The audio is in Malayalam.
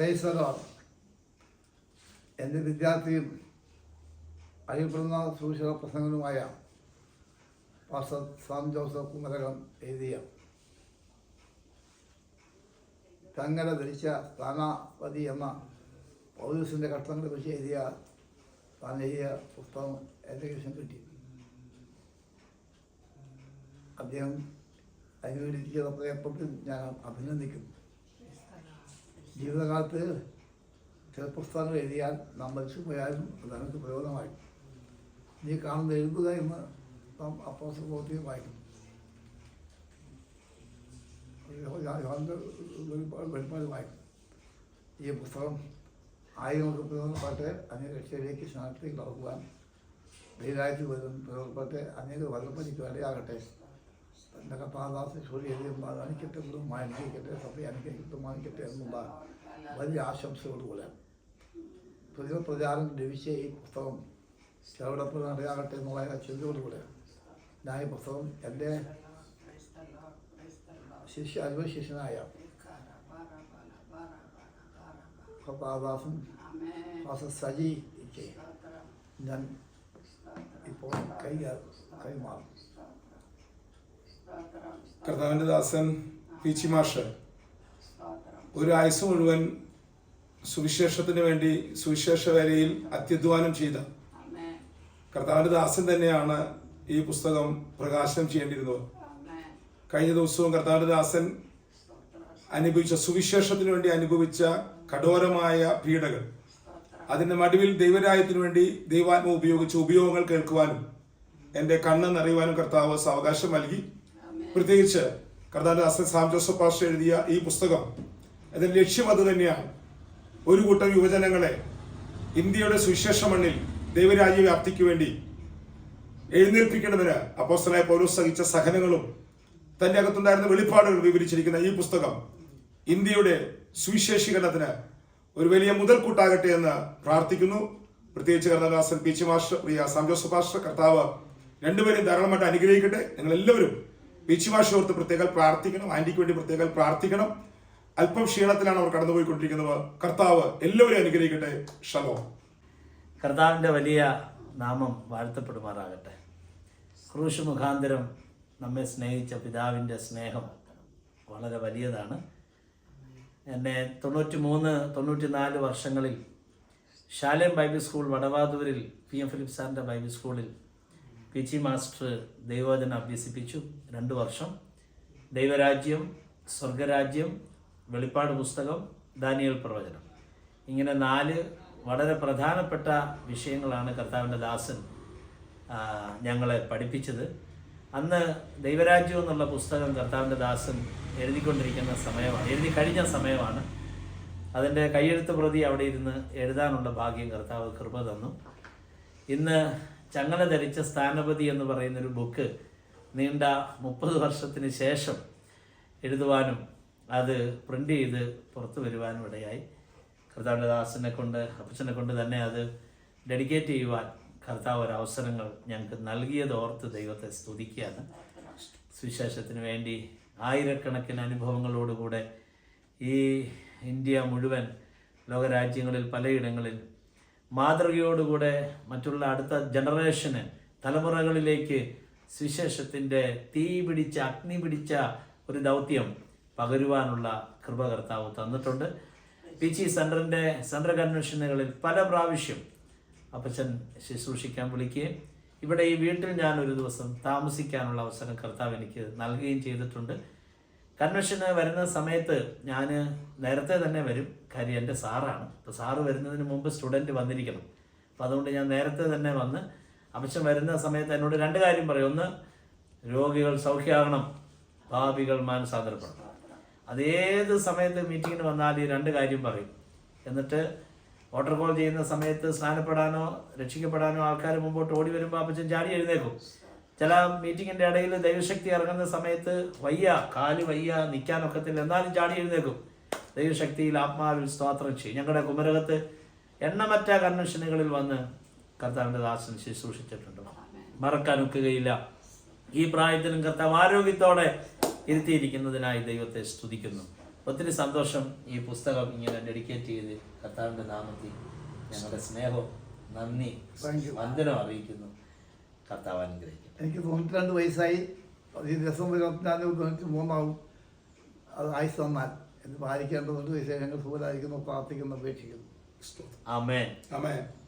ക്രൈസ്തവ എന്റെ വിദ്യാർത്ഥിയും അറിയപ്പെടുന്ന സുവിശേഷ പ്രസംഗനുമായ പാസ്റ്റർ സാം ജോസഫ് കുമരകം എഴുതിയ തങ്ങളെ ധരിച്ച സ്ഥാനാപതി എന്ന പൗരസിന്റെ കഷ്ടങ്ങളെ കുറിച്ച് എഴുതിയ താൻ എഴുതിയ പുസ്തകം എന്റെ കൃഷ്ണൻ കിട്ടി. അദ്ദേഹം അതിനുവേണ്ടി ചെയ്ത പ്രയത്നത്തിൽ ഞാൻ അഭിനന്ദിക്കുന്നു. ജീവിതകാലത്ത് ചില പുസ്തകങ്ങൾ എഴുതിയാൽ നാം മരിച്ചു പോയാലും അത് നമുക്ക് പ്രയോജനമായി. നീ കാണുന്ന എഴുതുക എന്ന് നാം അപ്പോസ ബോധ്യം വായിക്കും വെളിപ്പാട് വായിക്കും ഈ പുസ്തകം ആയിരങ്ങൾക്ക് പ്രയോജനപ്പെട്ട് അനേക രക്ഷയിലേക്ക് സ്നാനത്തേക്ക് നടക്കുവാൻ ധൈര്യത്തിൽ പ്രയോജനപ്പെട്ട് അനേക വല്ലപ്പനിക്ക് ഇടയാകട്ടെ തന്റെ കഥാദാസ എഴുതിയും അനുക്കട്ടെ മാനിക്കട്ടെ സഭയെ അനുഗ്രഹിക്കട്ടെ മാനിക്കട്ടെ എന്നുള്ള വലിയ ആശംസകളോടുകൂടെ പ്രതിഭ പ്രചാരം ലഭിച്ച ഈ പുസ്തകം ചെറുവിടപ്പ് അറിയാകട്ടെ എന്നുള്ള ചിന്തയോടുകൂടെ ഞാൻ ഈ പുസ്തകം എന്റെ ശിഷ്യ അനുഭവ ശിഷ്യനായ കഥാദാസും സജിക്ക് ഞാൻ ഇപ്പോൾ കൈ കൈമാറും. കർത്താവിന്റെ ദാസൻ പി ചി മാഷ്. ഒരു ആയുസ് മുഴുവൻ സുവിശേഷത്തിന് വേണ്ടി സുവിശേഷ വേലയിൽ അത്യധ്വാനം ചെയ്ത കർത്താവിന്റെ ദാസൻ തന്നെയാണ് ഈ പുസ്തകം പ്രകാശനം ചെയ്യേണ്ടിയിരുന്നത്. കഴിഞ്ഞ ദിവസവും കർത്താവിന്റെ ദാസൻ അനുഭവിച്ച സുവിശേഷത്തിന് വേണ്ടി അനുഭവിച്ച കഠോരമായ പീഡകൾ. അതിന്റെ മടുവിൽ ദൈവരായത്തിനു വേണ്ടി ദൈവാത്മ ഉപയോഗിച്ച ഉപയോഗങ്ങൾ കേൾക്കുവാനും എന്റെ കണ്ണ് നിറയുവാനും കർത്താവ് അവകാശം നൽകി. പ്രത്യേകിച്ച് കർത്താവിന്റെ ദാസൻ സാം ജോസഫ് പാസ്റ്റർ എഴുതിയ ഈ പുസ്തകം അതിന്റെ ലക്ഷ്യം അത് തന്നെയാണ്. ഒരു കൂട്ടം യുവജനങ്ങളെ ഇന്ത്യയുടെ സുവിശേഷ മണ്ണിൽ ദൈവരാജ്യ വ്യാപ്തിക്ക് വേണ്ടി എഴുന്നേൽപ്പിക്കേണ്ടതിന് അപ്പോസ്തലായ പൗലോസ് സഹിച്ച സഹനങ്ങളും തന്റെ അകത്തുണ്ടായിരുന്ന വെളിപ്പാടുകൾ വിവരിച്ചിരിക്കുന്ന ഈ പുസ്തകം ഇന്ത്യയുടെ സുവിശേഷീകരണത്തിന് ഒരു വലിയ മുതൽക്കൂട്ടാകട്ടെ എന്ന് പ്രാർത്ഥിക്കുന്നു. പ്രത്യേകിച്ച് കർണദാസൻ പി ചി മാസ്റ്റർ പ്രിയ സാം ജോസഫ് മാസ്റ്റർ കർത്താവ് രണ്ടുപേരും ധാരാളമായിട്ട് അനുഗ്രഹിക്കട്ടെ. നിങ്ങൾ മാസ്റ്റർ ഓർത്ത് പ്രത്യേകം പ്രാർത്ഥിക്കണം ആന്റിക്ക് വേണ്ടി പ്രത്യേകം പ്രാർത്ഥിക്കണം. അല്പം ക്ഷീണത്തിലാണ് അവർ കടന്നുപോയിക്കൊണ്ടിരിക്കുന്നത്. കർത്താവ് എല്ലാവരും അനുഗ്രഹിക്കട്ടെ. ഷലോ. കർത്താവിന്റെ വലിയ നാമം വാഴ്ത്തപ്പെടുമാറാകട്ടെ. ക്രൂശ് മുഖാന്തരം നമ്മെ സ്നേഹിച്ച പിതാവിന്റെ സ്നേഹം വളരെ വലിയതാണ്. എന്നെ തൊണ്ണൂറ്റി മൂന്ന് തൊണ്ണൂറ്റി നാല് വർഷങ്ങളിൽ ശാലേം ബൈബിൾ സ്കൂൾ വടവാതൂരിൽ പി എം ഫിലിപ്പ് സാറിന്റെ ബൈബിൾ സ്കൂളിൽ പി ജി മാസ്റ്റർ ദൈവവചനം അഭ്യസിപ്പിച്ചു. രണ്ട് വർഷം. ദൈവരാജ്യം സ്വർഗരാജ്യം വെളിപ്പാട് പുസ്തകം ദാനിയൽ പ്രവചനം. ഇങ്ങനെ നാല് വളരെ പ്രധാനപ്പെട്ട വിഷയങ്ങളാണ് കർത്താവിന്റെ ദാസൻ ഞങ്ങളെ പഠിപ്പിച്ചത്. അന്ന് ദൈവരാജ്യം എന്നുള്ള പുസ്തകം കർത്താവിന്റെ ദാസൻ എഴുതിക്കൊണ്ടിരിക്കുന്ന സമയമാണ് എഴുതി കഴിഞ്ഞ സമയമാണ്. അതിന്റെ കയ്യെഴുത്ത് പ്രതി അവിടെ ഇരുന്ന് എഴുതാനുള്ള ഭാഗ്യം കർത്താവ് കൃപ തന്നു. ഇന്ന് ചങ്ങല ധരിച്ച സ്ഥാനപതി എന്ന് പറയുന്നൊരു ബുക്ക് നീണ്ട മുപ്പത് വർഷത്തിന് ശേഷം എഴുതുവാനും അത് പ്രിന്റ് ചെയ്ത് പുറത്തു വരുവാനും ഇടയായി. കർത്താവിന്റെ കൊണ്ട് അപ്പച്ചനെ കൊണ്ട് തന്നെ അത് ഡെഡിക്കേറ്റ് ചെയ്യുവാൻ കർത്താവ് ഒരു അവസരങ്ങൾ ഞങ്ങൾക്ക് നൽകിയത് ഓർത്ത് ദൈവത്തെ സ്തുതിക്കുകയാണ്. സുവിശേഷത്തിന് വേണ്ടി ആയിരക്കണക്കിന് അനുഭവങ്ങളോടുകൂടെ ഈ ഇന്ത്യ മുഴുവൻ ലോകരാജ്യങ്ങളിൽ പലയിടങ്ങളിൽ മാതൃകയോടുകൂടെ മറ്റുള്ള അടുത്ത ജനറേഷന് തലമുറകളിലേക്ക് സുവിശേഷത്തിന്റെ തീ പിടിച്ച അഗ്നി പിടിച്ച ഒരു ദൗത്യം പകരുവാനുള്ള കൃപകർത്താവ് തന്നിട്ടുണ്ട്. പി ജി സെന്ററിന്റെ സെൻട്രൽ കൺവെൻഷനുകളിൽ പല പ്രാവശ്യം അപ്പച്ചൻ ശുശ്രൂഷിക്കാൻ വിളിക്കുകയും ഇവിടെ ഈ വീട്ടിൽ ഞാൻ ഒരു ദിവസം താമസിക്കാനുള്ള അവസരം കർത്താവ് എനിക്ക് നൽകുകയും ചെയ്തിട്ടുണ്ട്. കൺവെൻഷന് വരുന്ന സമയത്ത് ഞാൻ നേരത്തെ തന്നെ വരും. കാര്യം എന്റെ സാറാണ്. അപ്പോൾ സാറ് വരുന്നതിന് മുമ്പ് സ്റ്റുഡന്റ് വന്നിരിക്കണം. അപ്പോൾ അതുകൊണ്ട് ഞാൻ നേരത്തെ തന്നെ വന്ന് അപ്പച്ചൻ വരുന്ന സമയത്ത് എന്നോട് രണ്ട് കാര്യം പറയും. ഒന്ന് രോഗികൾ സൗഖ്യമാകണം ഭാവികൾ മാനസാന്തരപ്പെടണം. അതേത് സമയത്ത് മീറ്റിങ്ങിന് വന്നാൽ ഈ രണ്ട് കാര്യം പറയും. എന്നിട്ട് വാട്ടർ കോൾ ചെയ്യുന്ന സമയത്ത് സ്നാനപ്പെടാനോ രക്ഷിക്കപ്പെടാനോ ആൾക്കാർ മുമ്പോട്ട് ഓടി വരുമ്പോൾ അപ്പച്ചൻ ചാടി എഴുന്നേക്കും ചില മീറ്റിങ്ങിന്റെ ഇടയിൽ ദൈവശക്തി ഇറങ്ങുന്ന സമയത്ത് വയ്യ കാൽ വയ്യ നിൽക്കാനൊക്കത്തില്ല എന്നാലും ചാടി എഴുന്നേക്കും ദൈവശക്തിയിൽ ആത്മാവിൽ സ്തോത്രം ചെയ്യും. ഞങ്ങളുടെ കുമരകത്ത് എണ്ണമറ്റ കൺവെൻഷനുകളിൽ വന്ന് കർത്താവിന്റെ ദാസൻ ശുശ്രൂഷിച്ചിട്ടുണ്ട്. മറക്കാൻ ഒക്കുകയില്ല. ഈ പ്രായത്തിലും കർത്താവ് ആരോഗ്യത്തോടെ ഇരുത്തിയിരിക്കുന്നതിനായി ദൈവത്തെ സ്തുതിക്കുന്നു. ഒത്തിരി സന്തോഷം ഈ പുസ്തകം ഇങ്ങനെ ഡെഡിക്കേറ്റ് ചെയ്ത് കർത്താവിന്റെ നാമത്തിൽ ഞങ്ങളുടെ സ്നേഹവും നന്ദി. വന്ദനം അറിയിക്കുന്നു. കർത്താവ് അനുഗ്രഹിക്കും എനിക്ക് തൊണ്ണൂറ്റി രണ്ട് വയസ്സായി. ഈ ഡിസംബർ ഇരുപത്തിനാല് തൊണ്ണൂറ്റി മൂന്നാവും. അത് ആയുസ് തന്നാൽ എന്ന് പാലിക്കേണ്ടതുണ്ട് ഞങ്ങൾ സുഖമായിരിക്കുന്നു പ്രാർത്ഥിക്കുന്നു അപേക്ഷിക്കുന്നു. ആമേൻ. ആമേൻ.